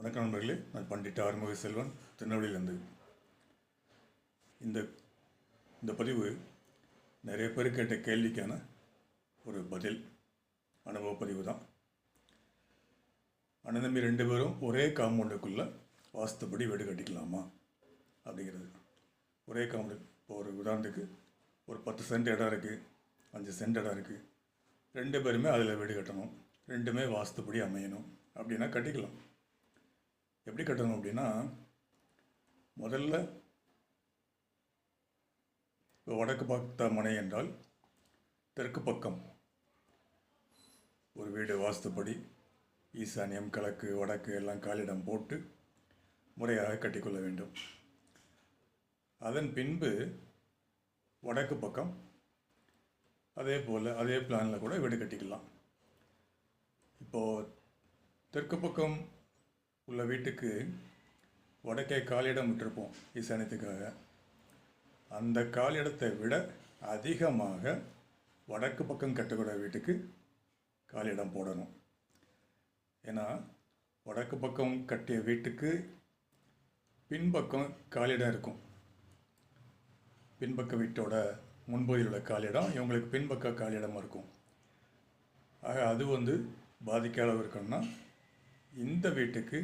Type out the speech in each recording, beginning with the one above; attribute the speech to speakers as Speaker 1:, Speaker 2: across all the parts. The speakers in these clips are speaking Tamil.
Speaker 1: வணக்கம் நண்பர்களே. நான் பண்டிட் ஆறுமுக செல்வன் திருநெல்வேலியிலேருந்து. இந்த இந்த பதிவு நிறைய பேர் கேட்ட கேள்விக்கான ஒரு பதில் அனுபவ பதிவு தான். அண்ணன் தம்பி ரெண்டு பேரும் ஒரே காம்பவுண்டுக்குள்ளே வாஸ்துப்படி வீடு கட்டிக்கலாமா? அப்படிங்கிறது. ஒரே காம்பவுண்டு இப்போ ஒரு உதாரணத்துக்கு ஒரு பத்து சென்ட் இடம் இருக்குது அஞ்சு சென்ட் இடம் இருக்குது ரெண்டு பேருமே அதில் வீடு கட்டணும். ரெண்டுமே வாஸ்துப்படி அமையணும். அப்படின்னா கட்டிக்கலாம். எப்படி கட்டணும் அப்படின்னா முதல்ல இப்போ வடக்கு பார்த்த மனை என்றால் தெற்கு பக்கம். ஒரு வீடு வாஸ்துப்படி ஈசானியம் கிழக்கு வடக்கு எல்லாம் காலிடம் போட்டு முறையாக கட்டிக்கொள்ள வேண்டும். அதன் பின்பு வடக்கு பக்கம் அதே போல் அதே பிளானில் கூட வீடு கட்டிக்கலாம். இப்போது தெற்கு பக்கம் உள்ள வீட்டுக்கு வடக்கே காலிடம் விட்டிருப்போம் ஈசானியத்துக்காக. அந்த காலிடத்தை விட அதிகமாக வடக்கு பக்கம் கட்டக்கூடிய வீட்டுக்கு காலிடம் போடணும். ஏன்னா வடக்கு பக்கம் கட்டிய வீட்டுக்கு பின்பக்கம் காலிடம் இருக்கும். பின்பக்க வீட்டோட முன்பகுதியில் உள்ள காலிடம் இவங்களுக்கு பின்பக்க காலிடமாக இருக்கும். ஆக அது வந்து பாதிக்காத இருக்கணும்னா இந்த வீட்டுக்கு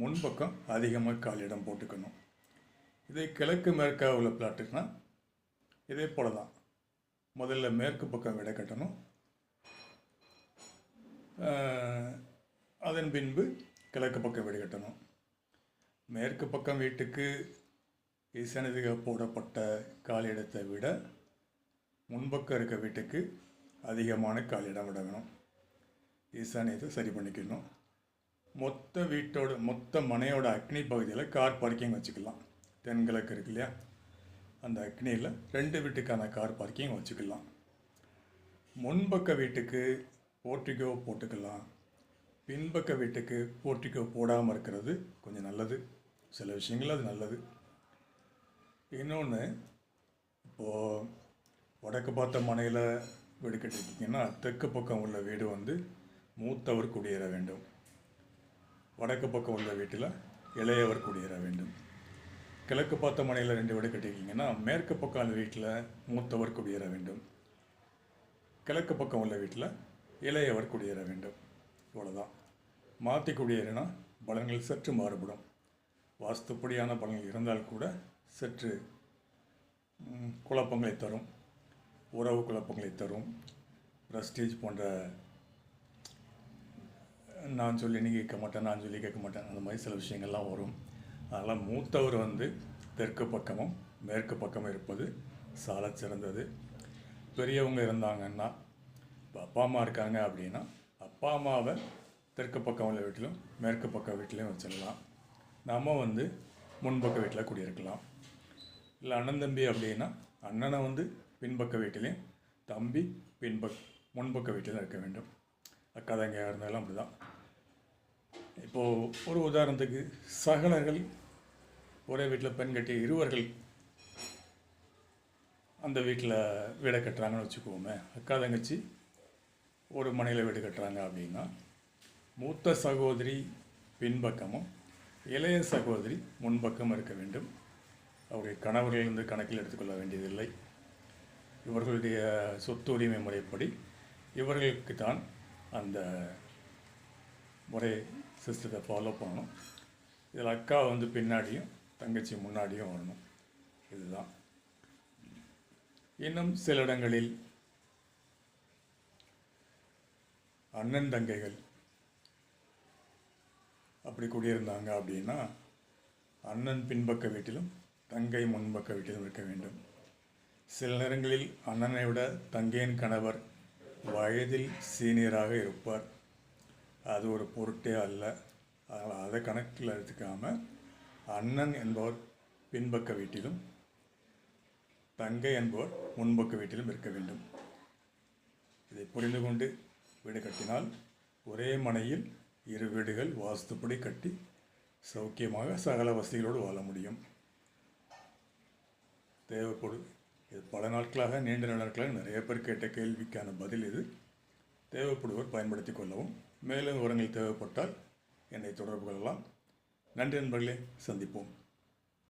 Speaker 1: முன்பக்கம் அதிகமாக காலிடம் போட்டுக்கணும். இதே கிழக்கு மேற்காக உள்ள பிளாட்டுக்குனா இதே போல தான் முதல்ல மேற்கு பக்கம் விடை கட்டணும். அதன் பின்பு கிழக்கு பக்கம் வீடு கட்டணும். மேற்கு பக்கம் வீட்டுக்கு ஈசானதிக போடப்பட்ட காலிடத்தை விட முன்பக்கம் இருக்க வீட்டுக்கு அதிகமான காலிடம் விட வேணும் ஈசானியத்தை சரி பண்ணிக்கணும். மொத்த வீட்டோட மொத்த மனையோட அக்னி பகுதியில் கார் பார்க்கிங் வச்சுக்கலாம். தென்கிழக்கு இருக்கு இல்லையா? அந்த அக்னியில் ரெண்டு வீட்டுக்கான கார் பார்க்கிங் வச்சுக்கலாம். முன்பக்க வீட்டுக்கு போர்ட்டிகோ போட்டுக்கலாம். பின்பக்க வீட்டுக்கு போர்ட்டிகோ போடாமல் இருக்கிறது கொஞ்சம் நல்லது. சில விஷயங்கள் அது நல்லது. இன்னொன்று இப்போது வடக்கு பார்த்த மனையில் வீடு கட்டிருக்கீங்கன்னா தெற்கு பக்கம் உள்ள வீடு வந்து மூத்தவர் குடியேற வேண்டும். வடக்கு பக்கம் உள்ள வீட்டில் இளையவர் குடியேற வேண்டும். கிழக்கு பார்த்த மனையில் ரெண்டு வீடு கட்டியிருக்கீங்கன்னா மேற்கு பக்கம் உள்ள வீட்டில் மூத்தவர் குடியேற வேண்டும். கிழக்கு பக்கம் உள்ள வீட்டில் இளையவர் குடியேற வேண்டும். இவ்வளோதான் மாற்றி குடியேறினா பலன்கள் சற்று மாறுபடும். வாஸ்துப்படியான பலன்கள் இருந்தால் கூட சற்று குழப்பங்களை தரும். உறவு குழப்பங்களை தரும். ப்ரஸ்டீஜ் போன்ற நான் சொல்லி நீ கேட்க மாட்டேன் நான் சொல்லி கேட்க மாட்டேன். அந்த மாதிரி சில விஷயங்கள்லாம் வரும். அதனால் மூத்தவர் வந்து தெற்கு பக்கமும் மேற்கு பக்கமும் இருப்பது சால சிறந்தது. பெரியவங்க இருந்தாங்கன்னா இப்போ அப்பா அம்மா இருக்காங்க அப்படின்னா அப்பா அம்மாவை தெற்கு பக்கம் உள்ள வீட்டிலும் மேற்கு பக்கம் வீட்டிலையும் வச்சிடலாம். நம்ம வந்து முன்பக்க வீட்டில் குடியிருக்கலாம். இல்லை அண்ணன் தம்பி அப்படின்னா அண்ணனை வந்து பின்பக்க வீட்டிலையும் தம்பி பின்பக் முன்பக்க வீட்டிலும் இருக்க வேண்டும். அக்கா தங்கையாக இருந்தாலும் அப்படி தான் இப்போது ஒரு உதாரணத்துக்கு சகலர்கள் ஒரே வீட்டில் பெண் கட்டிய இருவர்கள் அந்த வீட்டில் வீடை கட்டுறாங்கன்னு வச்சுக்குவோமே அக்கா தங்கச்சி ஒரு மனையில் வீடு கட்டுறாங்க அப்படின்னா மூத்த சகோதரி பின்பக்கமும் இளைய சகோதரி முன்பக்கம் இருக்க வேண்டும். அவருடைய கணவர்கள் வந்து கணக்கில் எடுத்துக்கொள்ள வேண்டியதில்லை. இவர்களுடைய சொத்து உரிமை முறைப்படி இவர்களுக்கு தான் அந்த முறை சிஸ்டத்தை ஃபாலோ பண்ணணும். இதில் அக்கா வந்து பின்னாடியும் தங்கச்சி முன்னாடியும் வரணும். இதுதான். இன்னும் சில இடங்களில் அண்ணன் தங்கைகள் அப்படி குடியிருந்தாங்க அப்படின்னா அண்ணன் பின்பக்க வீட்டிலும் தங்கை முன்பக்க வீட்டிலும் இருக்க வேண்டும். சில நேரங்களில் அண்ணனை விட தங்கையின் கணவர் வயதில் சீனியராக இருப்பார். அது ஒரு பொருட்டே அல்ல. அதனால் அதை கணக்கில் எடுத்துக்காமல் அண்ணன் என்பவர் பின்பக்க வீட்டிலும் தங்கை என்பவர் முன்பக்க வீட்டிலும் இருக்க வேண்டும். இதை புரிந்து கொண்டு வீடு கட்டினால் ஒரே மனையில் இரு வீடுகள் வாஸ்துப்படி கட்டி சௌக்கியமாக சகல வசதிகளோடு வாழ முடியும். தேவைப்படும் இது பல நாட்களாக நீண்ட நாட்களாக நிறைய பேர் கேட்ட கேள்விக்கான பதில் இது. தேவைப்படுவோர் பயன்படுத்தி கொள்ளவும். மேலும் விவரங்கள் தேவைப்பட்டால் என்னை தொடர்பு கொள்ளலாம். நன்றி நண்பர்களே சந்திப்போம்.